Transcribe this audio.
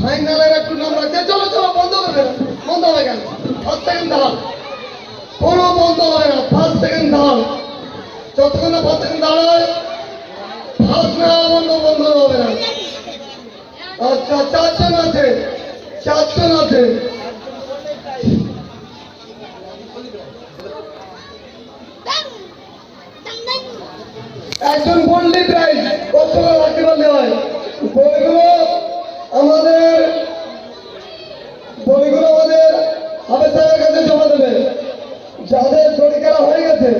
ফাইনালের একটু নাম রাখছে চলো চলো, বন্ধ করবে। বন্ধ হবে কেন ফার্স্ট সেকেন্ড দাঁড়ান কোনো বন্ধ হবে না। ফার্স্ট সেকেন্ড দাঁড়ান যতক্ষণ না ফার্স্ট সেকেন্ড দাঁড়ায় ফার্স্ট না বন্ধ বন্ধ হবে না। আচ্ছা চারজন আছে। চারজন আছে। একজন পন্ডিত রাইজ কত যাদের তরিকারা হয়ে গেছে